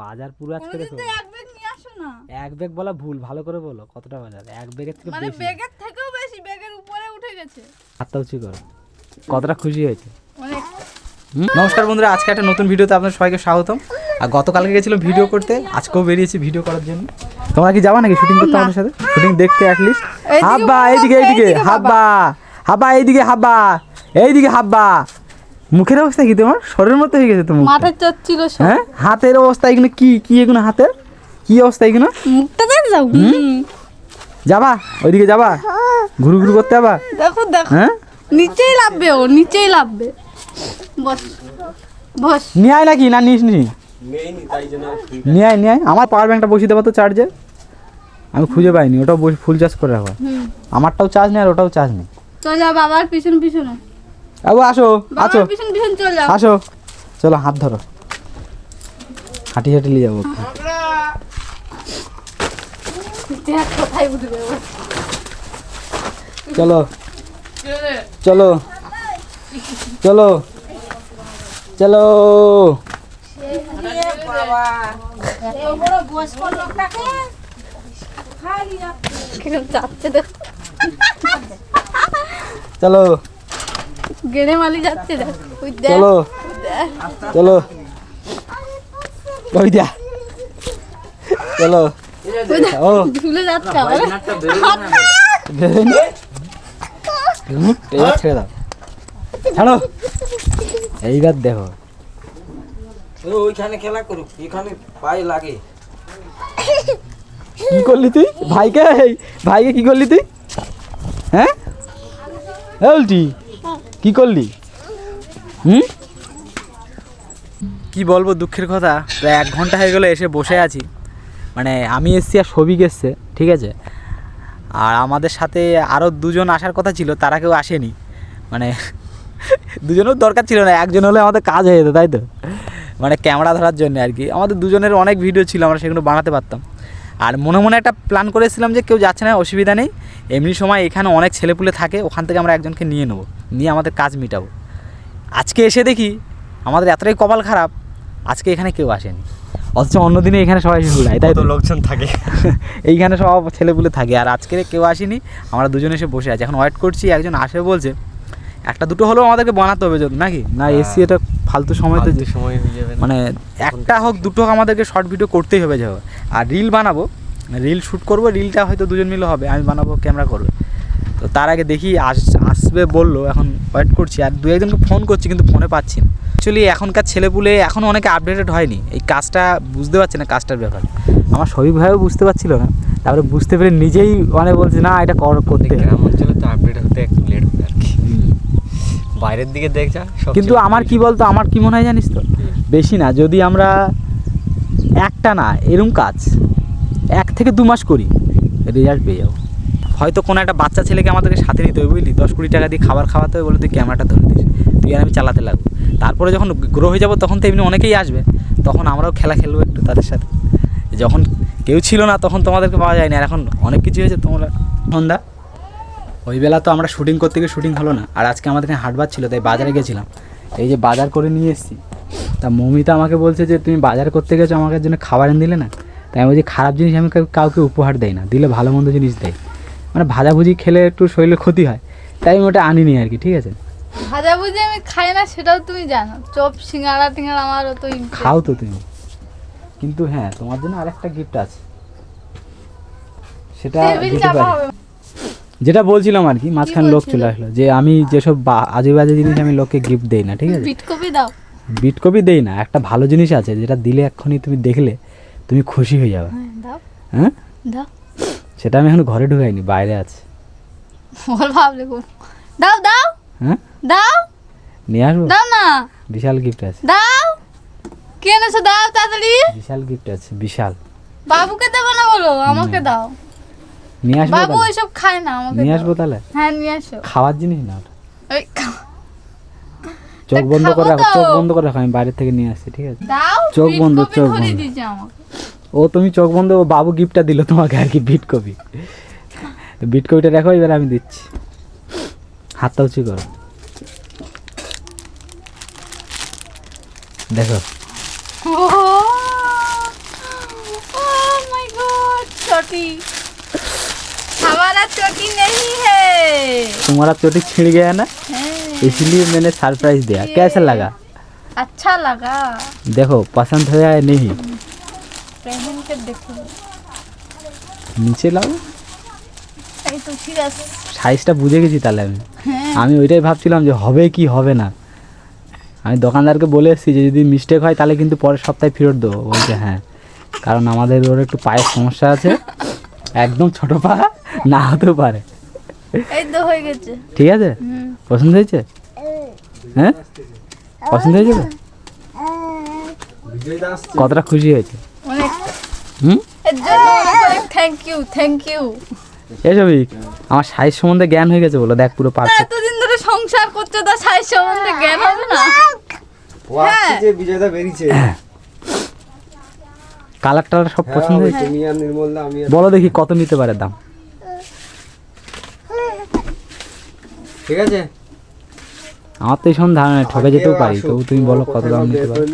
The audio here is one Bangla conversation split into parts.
বাজার পুরো আজকে দেখো। তো এক ব্যাগ নিয়ে আসো না। এক ব্যাগ বলা ভুল ভালো করে বলো কতটা বাজার? এক ব্যাগের থেকে মানে ব্যাগের থেকেও বেশি ব্যাগের উপরে উঠে গেছে। হাতটা উঁচু করো। কতটা খুশি হয়েছে? অনেক। নমস্কার বন্ধুরা আজকে একটা নতুন ভিডিওতে আপনাদের সবাইকে স্বাগতম। আর গতকালকে গেছিলাম ভিডিও করতে আজকেও বেরিয়েছি ভিডিও করার জন্য। তোমরা কি যাবা নাকি শুটিং করতে আমাদের সাথে? শুটিং দেখতে অ্যাটলিস্ট হাব্বা এইদিকে এইদিকে এইদিকে হাব্বা। হাব্বা এইদিকে হাব্বা। এইদিকে হাব্বা। মুখের অবস্থা কি তোমার? শরীরের মতো হয়ে গেছে তোমার মাথার চট ছিল সব। হ্যাঁ? হাতের অবস্থা এগুলো কি? কি এগুলো হাতের? কি অবস্থা এগুলো? মুখটা দেখ যাও। যাবা? ওইদিকে যাবা? ঘুরু ঘুরু করতে যাবা? দেখো দেখো। হ্যাঁ? নিচেই লাভবে ও নিচেই লাভবে বস বস। নিয়ে আয় নাকি? না নিস নি। নিয়ে আয় নিয়ে আয়। আমার পাওয়ার ব্যাংকটা বসিয়ে দেবো তো চার্জে আমি খুঁজে পাইনি ওটাও বসে ফুল চার্জ করে রাখো। আমারটাও চার্জ নেই আর ওটাও চার্জ নেই। চল যা বাবার পিছন পিছনে। আবু আসো যাও আসো। চলো হাত ধরো। হাঁটি হাঁটি নিয়ে যাব। চলো। চলো। চলো। চলো। চলো। গেড়ে মালি যাচ্ছে চলো। চলো। ওই দিয়া চলো। ও। ঝুলে যাচ্ছে এবার ছেড়ে দাও। ছাড়ো। এইবার দেখো। ওইখানে খেলা করুক। এখানে পায়ে লাগে। কি করলি তুই? ভাইকে? ভাইকে কি করলি তুই? হ্যাঁ? উল্টি। কি করলি? হুম? কি বলব দুঃখের কথা? প্রায় এক ঘণ্টা হয়ে গেলো এসে বসে আছি। মানে আমি এসছি আর সবিক এসছে, ঠিক আছে? আর আমাদের সাথে আরও দুজন আসার কথা ছিল, তারা কেউ আসেনি। মানে দুজনের দরকার ছিল না, একজন হলে আমাদের কাজ হয়ে যেত, তাই তো? মানে ক্যামেরা ধরার জন্য আর কি। আমাদের দুজনের অনেক ভিডিও ছিল, আমরা সেগুলো বানাতে পারতাম। আর মনে মনে একটা প্ল্যান করেছিলাম যে কেউ যাচ্ছে না অসুবিধা নেই। এমনি সময় এখানে অনেক ছেলেপুলে থাকে ওখান থেকে আমরা একজনকে নিয়ে নেব নিয়ে আমাদের কাজ মিটাবো। আজকে এসে দেখি আমাদের এতটাই কপাল খারাপ আজকে এখানে কেউ আসেনি। অথচ অন্যদিনে এখানে সবাই ঘুরায় তাই তো? লোকজন থাকে। এইখানে সব ছেলেপুলে থাকে আর আজকে কেউ আসেনি আমরা দুজন এসে বসে আছি। এখন ওয়েট করছি একজন আসে বলছে একটা দুটো হলেও আমাদেরকে বানাতে হবে যদি নাকি? না এসি এটা ফালতু সময় তো সময় হয়ে মানে একটা হোক দুটো হোক আমাদেরকে শর্ট ভিডিও করতেই হবে যাবে আর রিল বানাবো রিল শ্যুট করব রিলটা হয়তো দুজন মিলে হবে আমি বানাবো ক্যামেরা করবে। তো তার আগে দেখি আস আসবে বলল এখন ওয়েট করছি। আর দু একজনকে ফোন করছি কিন্তু ফোনে পাচ্ছি না। অ্যাকচুয়ালি এখনকার ছেলেপুলে এখনও অনেকে আপডেটেড হয়নি। এই কাজটা বুঝতে পারছে না কাজটার ব্যাপারে। আমার সবই ভাইও বুঝতে পারছিল না। তারপরে বুঝতে পেরে নিজেই মানে বলছে না এটা কর করতে। গ্রাম অঞ্চলে তো আপডেট হতে একটু লেট হবে আর কি বাইরের দিকে দেখ যা কিন্তু আমার কি বলতো আমার কি মনে হয় জানিস তো? বেশি না যদি আমরা একটা না এরম কাজ এক থেকে দু মাস করি রেজাল্ট পেয়ে যাব। হয়তো কোনো একটা বাচ্চা ছেলেকে আমাদেরকে সাথে নিতে হবে বুঝলি দশ কুড়ি টাকা দিয়ে খাবার খাওয়াতে হবে বলে তুই ক্যামেরাটা ধরে দিস তুই আর আমি চালাতে লাগবো। তারপরে যখন গ্রো হয়ে যাব তখন তো এমনি অনেকেই আসবে তখন আমরাও খেলা খেলব একটু তাদের সাথে। যখন কেউ ছিল না তখন তোমাদেরকে পাওয়া যায় না আর এখন অনেক কিছু হয়েছে তোমরা সন্ধ্যা ওই বেলা তো আমরা শুটিং করতে গিয়ে শুটিং হলো না। আর আজকে আমাদের এখানে হাটবার ছিল তাই বাজারে গেছিলাম। এই যে বাজার করে নিয়ে এসেছি। তা মমিতা আমাকে বলছে যে তুমি বাজার করতে গেছো আমাকে জন্য খাবার এনে দিলে না? তাই আমি বলছি খারাপ জিনিস আমি কাউকে উপহার দেয় না দিলে ভালো মন্দ জিনিস দেয় মানে ভাজাভুজি খেলে একটু শরীরের ক্ষতি হয়। তাই আমি ওটা আনিনি আর কি ঠিক আছে? ভাজাভুজি আমি খাই না সেটাও তুমি জানো। চপ সিঙ্গাড়া টিঙ্গাড়া আমার অত খাও তো তুমি। কিন্তু হ্যাঁ তোমার জন্য আরেকটা গিফট আছে। সেটা দিতে পারি। যেটা বলছিলাম আর কি মাঝখানে লোক চলে আসলো যে আমি যেসব আজে বাজে জিনিস আমি লোককে গিফট দেই না ঠিক আছে? বিট কপি দাও। বিট কপি দেই না একটা ভালো জিনিস আছে যেটা দিলে এক্ষুনি তুমি দেখলে তুমি খুশি হয়ে যাবে। হ্যাঁ দাও। হ্যাঁ? সেটা আমি এখন ঘরে ঢুকাইনি বাইরে আছে। ভাবলে দাও দাও। হ্যাঁ? দাও। নিয়ে আসব? দাও না। বিশাল গিফট আছে। দাও। কে এনেছো? দাও তাড়াতাড়ি। বিশাল গিফট আছে বিশাল। বাবুকে দেবো না বলো? আমাকে দাও। নিয়ে আসব বাবু তাহলে? খায় না আমাকে নিয়ে আসব তাহলে? হ্যাঁ নিয়ে আসো। খাওয়ার জিনিস না ওটা। ওই চোখ বন্ধ করে রাখো চোখ বন্ধ করে রাখো আমি বাইরে থেকে নিয়ে আসছি ঠিক আছে? চোখ বন্ধ, চোখ বন্ধ। ও তুমি চোখ বন্ধ ও বাবু গিফটটা দিল তোমাকে আর কি বিট কপি। বিট কপিটা দেখো এবার আমি দিচ্ছি। হাতটা উঁচু করো। দেখো। ও चोटी हमारा चोटी नहीं है तुम्हारा चोटी छिड़ गया ना हैं। इसलिए मैंने सरप्राइज दिया कैसा लगा अच्छा लगा देखो पसंद है या नहीं पहन के देखो নিচে লাও এই তো ঠিক আছে সাইজটা বুঝে গেছি তাহলে আমি হ্যাঁ আমি ওইটাই ভাবছিলাম যে হবে কি হবে না আমি দোকানদারকে বলে এসেছি যে যদি মিস্টেক হয় তাহলে কিন্তু পরের সপ্তাহে ফেরত দেবো বলছে হ্যাঁ কারণ আমাদের ওর একটু পায়ের সমস্যা আছে একদম ছোট পা না হতেও পারে। এই তো হয়ে গেছে। ঠিক আছে? পছন্দ হয়েছে? হ্যাঁ? পছন্দ হয়েছে তো? কতটা খুশি হয়েছে? হুম? এর জন্য অনেক থ্যাংক ইউ থ্যাংক ইউ এসবই আমার সাইজ সম্বন্ধে জ্ঞান হয়ে গেছে বলো দেখ পুরো পারফেক্ট এতদিন ধরে সংসার করছে তো সাইজ সম্বন্ধে জ্ঞান হবে না? ও যে বিজয়দা বেরিয়েছে। কালার টালার সব পছন্দ হয়েছে? বলো দেখি কত নিতে পারে দাম। ঠিক আছে? আমার তো এই সব ধারণা ঠকে যেতেও পারি তবু তুমি বলো কত দাম নিতে পারো।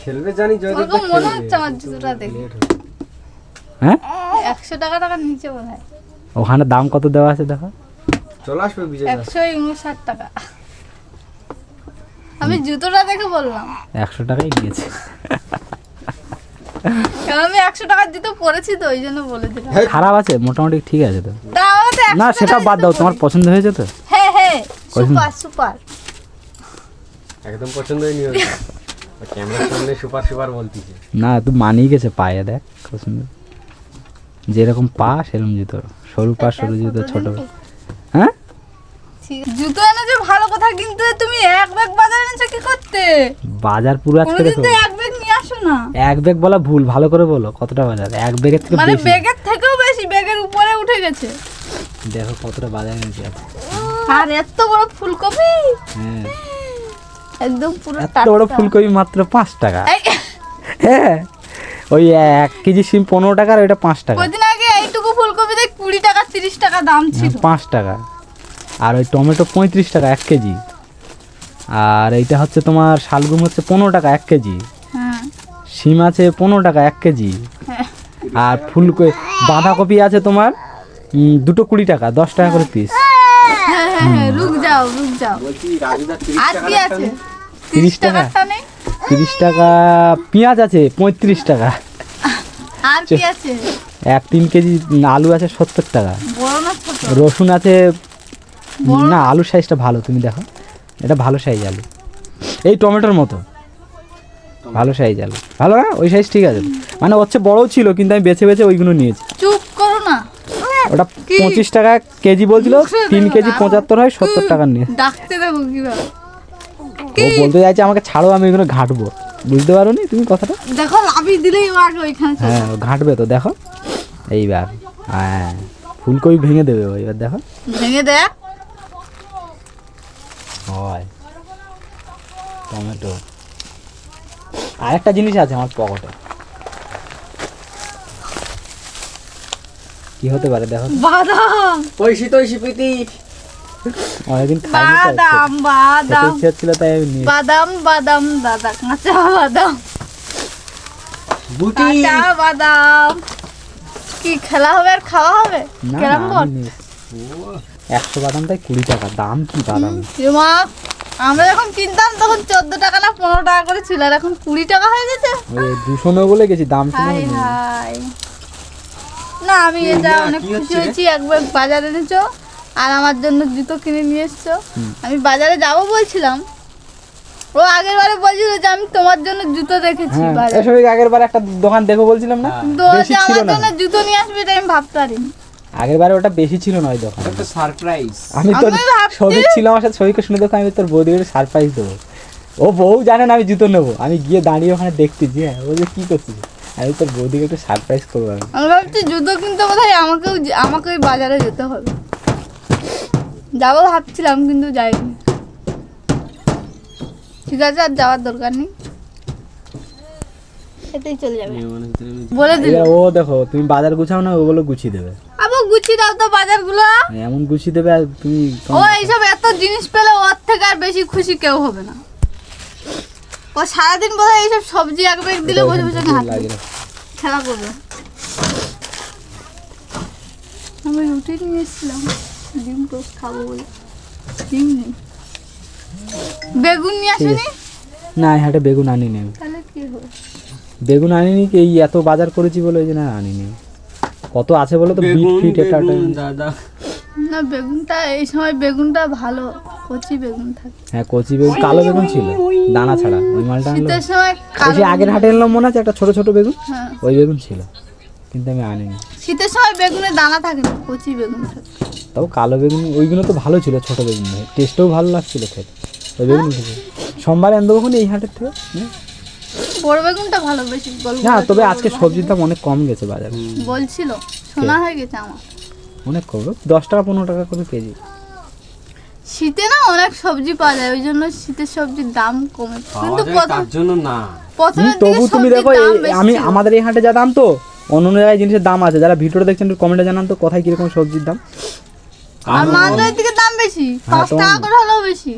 খেলবে জানি জয়দেব মনে হচ্ছে আমার জুতোটা দেখে। হ্যাঁ? একশো টাকা টাকার নিচে বোধ ওখানে দাম কত দেওয়া আছে দেখো? চলে আসবে বিজয়দা একশো উনষাট টাকা। আমি জুতোটা দেখে বললাম। একশো টাকাই নিয়েছে কারণ আমি একশো টাকার জুতো পরেছি তো ওই জন্য বলে দিলাম। খারাপ আছে মোটামুটি ঠিক আছে তো। তা আমরা তো 100 না সেটা বাদ দাও তোমার পছন্দ হয়েছে তো? হ্যাঁ হ্যাঁ সুপার সুপার। একদম পছন্দ হয়নি ক্যামেরার সামনে সুপার সুপার বলতিছে। না তুই মানিয়ে গেছে পায়ে দেখ খুব সুন্দর। যেরকম পা সেরকম জুতো। সরু পা সরু জুতো ছোট হ্যাঁ? জুতো এনেছো ভালো কথা কিন্তু তুমি এক ব্যাগ বাজার এনেছো কি করতে? বাজার পুরো আজকে দেখো। এক না? এক ব্যাগ বলা ভুল ভালো করে বলো কতটা বাজার? এক ব্যাগের থেকে মানে ব্যাগের থেকেও বেশি ব্যাগের উপরে উঠে গেছে। দেখো কতটা বাজার এনেছি আছে আর এত বড় ফুলকপি? হ্যাঁ। একদম পুরো এত বড় ফুলকপি মাত্র পাঁচ টাকা। হ্যাঁ। ওই এক কেজি সিম পনেরো টাকা আর ওইটা পাঁচ টাকা। কদিন আগে এইটুকু ফুলকপিতে কুড়ি টাকা তিরিশ টাকা দাম ছিল। হ্যাঁ, পাঁচ টাকা। আর ওই টমেটো পঁয়ত্রিশ টাকা এক কেজি। আর এইটা হচ্ছে তোমার শালগুম হচ্ছে পনেরো টাকা এক কেজি। সিম আছে পনেরো টাকা এক কেজি। আর ফুলকপি বাঁধাকপি আছে তোমার দুটো কুড়ি টাকা দশ টাকা করে পিস হ্যাঁ হ্যাঁ হ্যাঁ রুক যাও রুক যাও। আর কি আছে। তিরিশ টাকা? তিরিশ টাকা পেঁয়াজ আছে পঁয়ত্রিশ টাকা। আর কি আছে? এক তিন কেজি আলু আছে সত্তর টাকা। রসুন আছে না আলুর সাইজটা ভালো তুমি দেখো। এটা ভালো সাইজ আলু। এই টমেটোর মতো। ভালো সাইজ আলু। ভালো না? ওই সাইজ ঠিক আছে। মানে হচ্ছে বড়ও ছিল কিন্তু আমি বেছে বেছে ওইগুলো নিয়েছি। চুপ করো না। ওটা পঁচিশ টাকা কেজি বলছিল তিন কেজি পঁচাত্তর হয় সত্তর টাকার নিয়ে। ডাকতে দেখো কীভাবে। ও বলতে চাইছে আমাকে ছাড়ো আমি ওইগুলো ঘাটবো। বুঝতে পারো নি তুমি কথাটা? দেখো লাভি দিলেই ও আগে ওইখানে হ্যাঁ ও ঘাটবে তো দেখো। এইবার হ্যাঁ ফুলকপি ভেঙে দেবে ও এবার দেখো। ভেঙে দেখ। হয়। টমেটো। আরেকটা জিনিস আছে আমার পকেটে। কি হতে পারে দেখো। বাদাম। পয়সি তৈসি প্রীতি। অনেকদিন খাইনি বাদাম খেতে বাদাম ইচ্ছে হচ্ছিল তাই আমি নিয়ে বাদাম বাদাম দাদা কাঁচা বাদাম। বুটি। কাঁচা বাদাম। কি খেলা হবে আর খাওয়া হবে? কেরম বল? একশো বাদাম তাই কুড়ি টাকা। দাম কি বাদাম? মা আমরা যখন কিনতাম তখন চোদ্দ টাকা না পনেরো টাকা করে ছিল আর এখন কুড়ি টাকা হয়ে গেছে। দুশো নেব বলে গেছি দাম শুনে হাই না আমি এটা অনেক খুশি হয়েছি একবার বাজারে এনেছো আর আমার জন্য জুতো কিনে নিয়ে এসছো। আমি বাজারে যাব বলছিলাম ও আগের বারে বলছিল যে আমি তোমার জন্য জুতো দেখেছি হ্যাঁ বাজারে। আগের বার একটা দোকান দেখো বলছিলাম না? আমার জন্য জুতো নিয়ে আসবে এটা আমি ভাবতে পারিনি। আগের বারে ওটা বেশি ছিল না ওই দোকান একটা সারপ্রাইজ আমি তোর আমি ছিল আমার সাথে সৌভিককে শুনে দেখো আমি তোর বৌদিকে সারপ্রাইজ দেবো। ও বউ জানে না আমি জুতো নেব। আমি গিয়ে দাঁড়িয়ে ওখানে দেখতেছি হ্যাঁ ও যে কী করছিস আমি তোর বৌদিকে একটু সারপ্রাইজ করব আমি। আমি ভাবছি জুতো কিনতে বোধহয় আমাকেও যে- আমাকে ওই বাজারে যেতে হবে। যাব ভাবছিলাম কিন্তু যাইনি। ঠিক আছে আর যাওয়ার দরকার নেই। এতেই চলে যাবে। বলে দিল ও দেখো তুমি বাজার গুছাও না ওগুলো গুছিয়ে দেবে। গুছিয়ে দাও তো বাজারগুলো। মানে এমন গুছিয়ে দেবে আর তুমি ও এইসব এত জিনিস পেলে ওর থেকে আর বেশি খুশি কেউ হবে না। ও সারাদিন বোধহয় এইসব সবজি এক ব্যাগ দিলে বসে বসে রাখ। খেলা করবে। আমি রুটি নিয়ে এসেছিলাম ডিম টোস্ট খাব বলে। ডিম নেই। বেগুন নিয়ে আসেনি? না হাটে বেগুন আনিনি তাহলে কি হবে? বেগুন আনিনি কি এই এত বাজার করেছি বলে ওই জন্য আনিনি। কত আছে বলো তো? বিট ফিট এটা দাদা না বেগুনটা এই সময় বেগুনটা ভালো কচি বেগুন থাকে। হ্যাঁ কচি বেগুন কালো বেগুন ছিল দানা ছাড়া। ওই মালটা আনলো। শীতের সময় কালো যে আগের হাটে এলাম মনে আছে একটা ছোট ছোট বেগুন? হ্যাঁ। ওই বেগুন ছিল কিন্তু আমি আনিনি। শীতের সময় বেগুনের দানা থাকে না কচি বেগুন থাকে। তবে কালো বেগুন ওইগুলো তো ভালো ছিল ছোট বেগুন। টেস্টও ভালো লাগছিল খেতে। ওই বেগুন সোমবার এনে দেবো এই হাটের থেকে? হুম। বড় বেগুনটা ভালো বেশি গল্প না তবে আজকে সবজির দাম অনেক কম গেছে বাজারে। বলছিল শোনা হয়ে গেছে আমার। অনেক কম দশ টাকা পনেরো টাকা করে কেজি। শীতে না অনেক সবজি পাওয়া যায় ওই জন্য শীতের সবজির দাম কমে কিন্তু প্রথম তার জন্য না। তবু তুমি দেখো এই- আমি আমাদের এই হাটে যা দাম তো অন্য অন্য জায়গায় জিনিসের দাম আছে। যারা ভিডিওটা দেখছেন একটু কমেন্টে জানান তো কোথায় কীরকম সবজির দাম। আর মালদার দিকে দাম বেশি পাঁচ তোমার- টাকা করে হলেও বেশি।